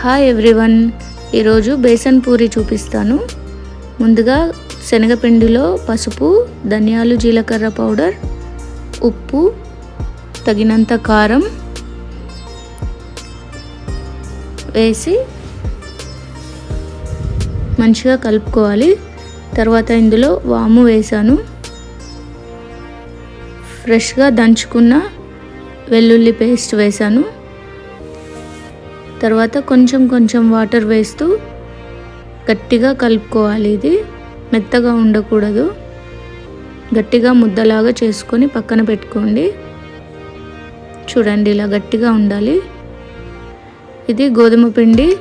Hi everyone ఈరోజు బేసన్ పూరి చూపిస్తాను. ముందుగా శనగపిండిలో పసుపు ధనియాలు జీలకర్ర పౌడర్ ఉప్పు తగినంత కారం వేసి మంచిగా కలుపుకోవాలి. తర్వాత ఇందులో వాము వేసాను. ఫ్రెష్గా దంచుకున్న వెల్లుల్లి పేస్ట్ వేసాను. తర్వాత కొంచెం కొంచెం వాటర్ వేస్తూ గట్టిగా కలుపుకోవాలి ఇది. మెత్తగా ఉండకూడదు. గట్టిగా ముద్దలాగా చేసుకొని పక్కన పెట్టుకోండి. చూడండి ఇలా గట్టిగా ఉండాలి. ఇది గోధుమ పిండి.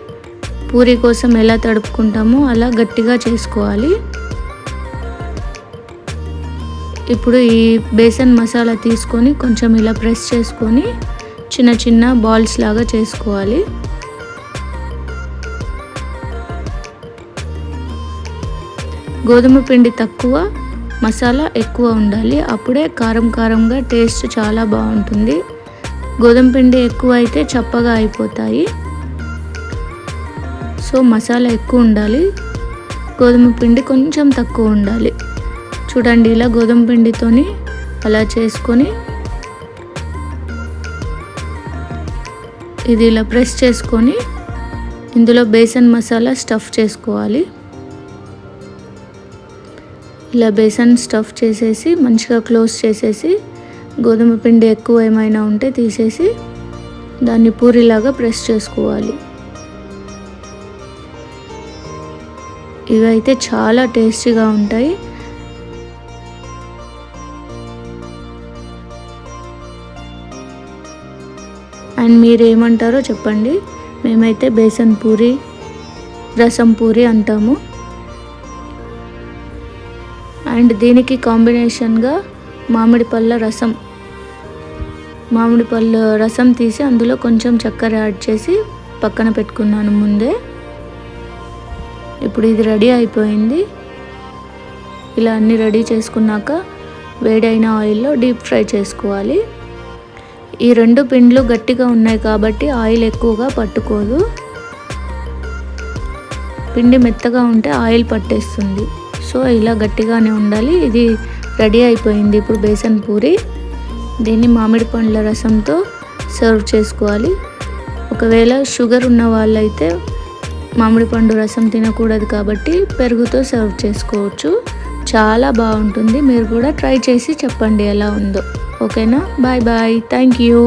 పూరి కోసం ఎలా తడుపుకుంటామో అలా గట్టిగా చేసుకోవాలి. ఇప్పుడు ఈ బేసన్ మసాలా తీసుకొని కొంచెం ఇలా ప్రెస్ చేసుకొని చిన్న చిన్న బాల్స్ లాగా చేసుకోవాలి. గోధుమ పిండి తక్కువ మసాలా ఎక్కువ ఉండాలి. అప్పుడే కారం కారంగా టేస్ట్ చాలా బాగుంటుంది. గోధుమ పిండి ఎక్కువ అయితే చప్పగా అయిపోతాయి. సో మసాలా ఎక్కువ ఉండాలి. గోధుమ పిండి కొంచెం తక్కువ ఉండాలి. చూడండి ఇలా గోధుమ పిండితోని అలా చేసుకొని ఇది ఇలా ప్రెస్ చేసుకొని ఇందులో బేసన్ మసాలా స్టఫ్ చేసుకోవాలి. ఇలా బేసన్ స్టఫ్ చేసేసి మంచిగా క్లోజ్ చేసేసి గోధుమ పిండి ఎక్కువ ఏమైనా ఉంటే తీసేసి దాన్ని పూరిలాగా ప్రెస్ చేసుకోవాలి. ఇవైతే చాలా టేస్టీగా ఉంటాయి. అండ్ మీరు ఏమంటారో చెప్పండి. మేమైతే బేసన్ పూరి రసం పూరి అంటాము. అండ్ దీనికి కాంబినేషన్గా మామిడి పళ్ళ రసం. మామిడి పళ్ళ రసం తీసి అందులో కొంచెం చక్కెర యాడ్ చేసి పక్కన పెట్టుకున్నాను ముందే. ఇప్పుడు ఇది రెడీ అయిపోయింది. ఇలా అన్నీ రెడీ చేసుకున్నాక వేడైన ఆయిల్లో డీప్ ఫ్రై చేసుకోవాలి. ఈ రెండు పిండ్లు గట్టిగా ఉన్నాయి కాబట్టి ఆయిల్ ఎక్కువగా పట్టుకోదు. పిండి మెత్తగా ఉంటే ఆయిల్ పట్టేస్తుంది. సో ఇలా గట్టిగానే ఉండాలి. ఇది రెడీ అయిపోయింది ఇప్పుడు బేసన్ పూరి. దీన్ని మామిడి పండ్ల రసంతో సర్వ్ చేసుకోవాలి. ఒకవేళ షుగర్ ఉన్న వాళ్ళైతే మామిడి పండు రసం తినకూడదు కాబట్టి పెరుగుతో సర్వ్ చేసుకోవచ్చు. చాలా బాగుంటుంది. మీరు కూడా ట్రై చేసి చెప్పండి ఎలా ఉందో. ఓకేనా? Bye bye. Thank you.